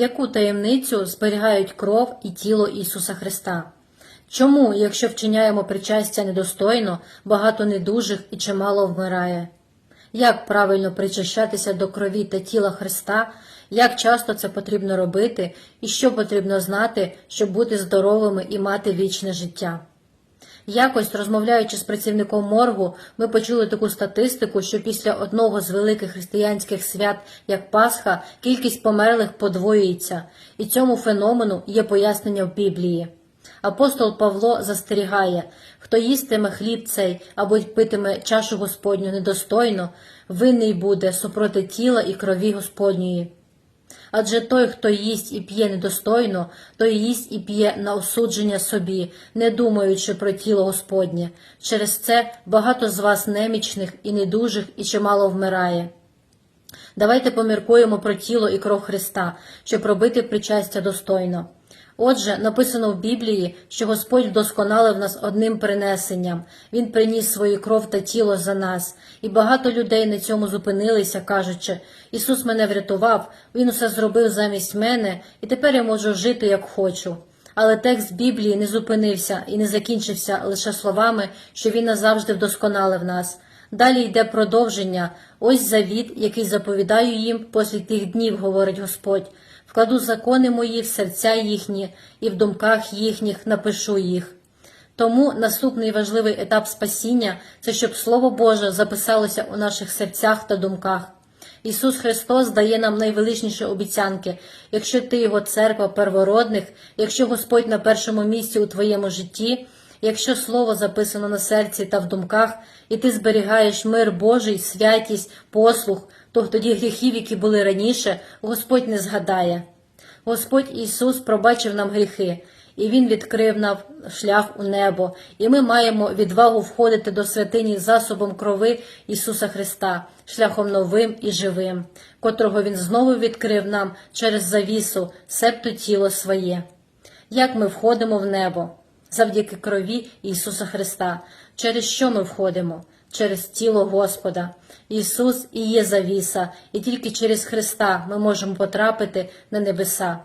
Яку таємницю зберігають кров і тіло Ісуса Христа? Чому, якщо вчиняємо причастя недостойно, багато недужих і чимало вмирає? Як правильно причащатися до крові та тіла Христа, як часто це потрібно робити, і що потрібно знати, щоб бути здоровими і мати вічне життя? Якось, розмовляючи з працівником моргу, ми почули таку статистику, що після одного з великих християнських свят, як Пасха, кількість померлих подвоюється, і цьому феномену є пояснення в Біблії. Апостол Павло застерігає, хто їстиме хліб цей або питиме чашу Господню недостойно, винний буде супроти тіла і крові Господньої. Адже той, хто їсть і п'є недостойно, той їсть і п'є на осудження собі, не думаючи про тіло Господнє. Через це багато з вас немічних і недужих і чимало вмирає. Давайте поміркуємо про тіло і кров Христа, щоб робити причастя достойно. Отже, написано в Біблії, що Господь вдосконалив нас одним принесенням. Він приніс свою кров та тіло за нас, і багато людей на цьому зупинилися, кажучи: Ісус мене врятував, Він усе зробив замість мене, і тепер я можу жити як хочу. Але текст Біблії не зупинився і не закінчився лише словами, що Він назавжди вдосконалив нас. Далі йде продовження. Ось завіт, який заповідаю їм після тих днів, говорить Господь. Вкладу закони мої в серця їхні, і в думках їхніх напишу їх. Тому наступний важливий етап спасіння це щоб Слово Боже записалося у наших серцях та думках. Ісус Христос дає нам найвеличніші обіцянки. Якщо ти його церква первородних, якщо Господь на першому місці у твоєму житті, якщо слово записано на серці та в думках, і ти зберігаєш мир Божий, святість, послух, то тоді гріхів, які були раніше, Господь не згадає. Господь Ісус пробачив нам гріхи, і Він відкрив нам шлях у небо, і ми маємо відвагу входити до святині засобом крови Ісуса Христа, шляхом новим і живим, котрого Він знову відкрив нам через завісу, септо тіло своє. Як ми входимо в небо? Завдяки крові Ісуса Христа. Через що ми входимо? Через тіло Господа. Ісус і є завіса, і тільки через Христа ми можемо потрапити на небеса.